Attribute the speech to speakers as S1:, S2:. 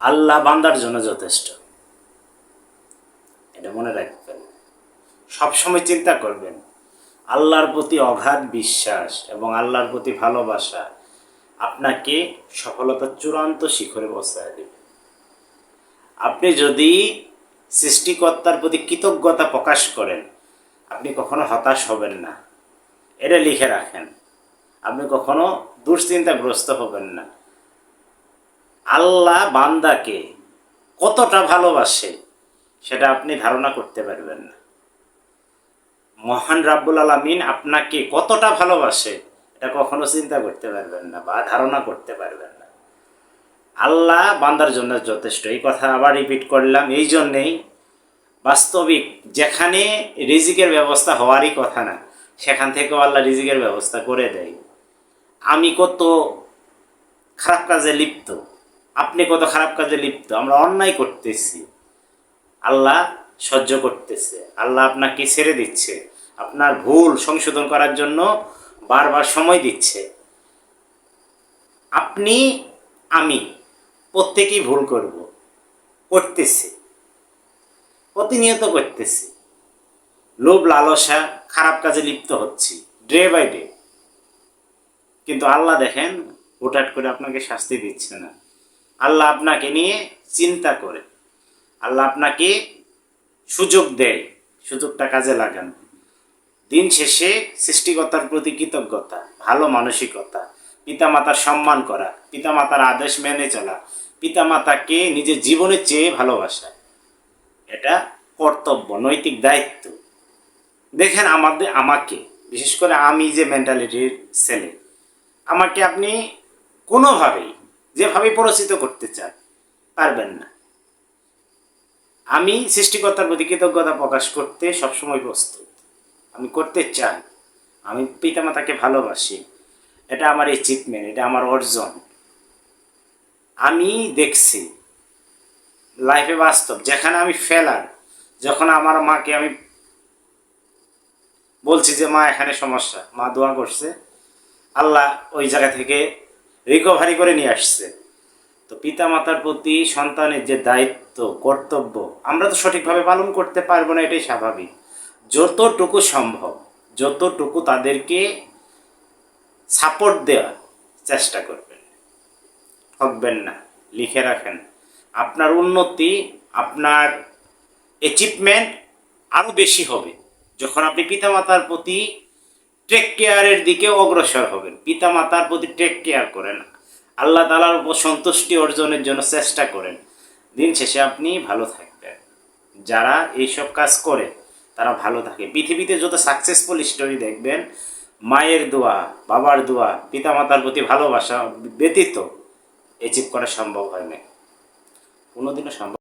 S1: আল্লাহ বান্দার জন্য যথেষ্ট। এটা মনে রাখবেন। সবসময় চিন্তা করবেন, আল্লাহর প্রতি অগাধ বিশ্বাস এবং আল্লাহর প্রতি ভালোবাসা আপনাকে সফলতার চূড়ান্ত শিখরে বসায় দেবে। আপনি যদি সৃষ্টিকর্তার প্রতি কৃতজ্ঞতা প্রকাশ করেন, আপনি কখনো হতাশ হবেন না। এটা লিখে রাখেন। আপনি কখনো দুশ্চিন্তাগ্রস্ত হবেন না। আল্লাহ বান্দাকে কতটা ভালোবাসে সেটা আপনি ধারণা করতে পারবেন না। মহান রাব্বুল আলমিন আপনাকে কতটা ভালোবাসে এটা কখনো চিন্তা করতে পারবেন না বা ধারণা করতে পারবেন না। আল্লাহ বান্দার জন্য যথেষ্ট। এই কথা আবার রিপিট করলাম, এই জন্যেই বাস্তবিক যেখানে রিজিকের ব্যবস্থা হওয়ারই কথা না, সেখান থেকেও আল্লাহ রিজিকের ব্যবস্থা করে দেয়। আমি কত খারাপ কাজে লিপ্ত আপনি কত খারাপ কাজে লিপ্ত, আমরা অন্যায় করতেছি। আল্লাহ সহ্য করতেছে। আল্লাহ আপনাকে ছেড়ে দিচ্ছে। আপনার ভুল সংশোধন করার জন্য বারবার সময় দিচ্ছে। আপনি, আমি প্রত্যেকেই ভুল করব, করতেছি, প্রতিনিয়ত করতেছি। লোভ, লালসা, খারাপ কাজে লিপ্ত হচ্ছি ডে বাই ডে কিন্তু আল্লাহ দেখেন, হুটহাট করে আপনাকে শাস্তি দিচ্ছে না। আল্লাহ আপনাকে নিয়ে চিন্তা করে। আল্লাহ আপনাকে সুযোগ দেয়, সুযোগটা কাজে লাগান। দিন শেষে সৃষ্টিকর্তার প্রতি কৃতজ্ঞতা, ভালো মানসিকতা, পিতামাতার সম্মান করা, পিতামাতার আদেশ মেনে চলা, পিতামাতাকে নিজের জীবনের চেয়ে ভালোবাসা, এটা কর্তব্য, নৈতিক দায়িত্ব। দেখেন আমাদের, আমাকে, বিশেষ করে আমি যে মেন্টালিটির ছেলে, আমাকে আপনি কোনোভাবেই যেভাবে পরিচিত করতে চান পারবেন না। আমি সৃষ্টিকর্তার প্রতি কৃতজ্ঞতা প্রকাশ করতে সবসময় প্রস্তুত। আমি করতে চাই। আমি পিতামাতাকে ভালোবাসি। এটা আমার অ্যাচিভমেন্ট এটা আমার অর্জন। আমি দেখছি লাইফে বাস্তব। যেখানে আমি ফেলার যখন আমার মাকে আমি বলছি যে, মা, এখানে সমস্যা। মা দোয়া করছে, আল্লাহ ওই জায়গা থেকে রিকভারি করে নিয়ে আসছে। তো পিতা মাতার প্রতি সন্তানের যে দায়িত্ব, কর্তব্য, আমরা তো সঠিকভাবে পালন করতে পারব না, এটাই স্বাভাবিক। যতটুকু সম্ভব, যতটুকু তাদেরকে সাপোর্ট দেওয়ার চেষ্টা করবেন। ঠকবেন না, লিখে রাখেন। আপনার উন্নতি, আপনার অ্যাচিভমেন্ট আরও বেশি হবে। যখন আপনি পিতামাতার প্রতি টেক কেয়ারের দিকে অগ্রসর হবেন। পিতামাতার প্রতি টেক কেয়ার করেন। আল্লাহ তালার উপর সন্তুষ্টি অর্জনের জন্য চেষ্টা করেন। দিন শেষে আপনি ভালো থাকবেন। যারা এইসব কাজ করে, তারা ভালো থাকে। পৃথিবীতে যত সাকসেসফুল স্টোরি দেখবেন, মায়ের দোয়া, বাবার দোয়া, পিতামাতার প্রতি ভালোবাসা ব্যতীত অ্যাচিভ করা সম্ভব হয় না কোনোদিনও সম্ভব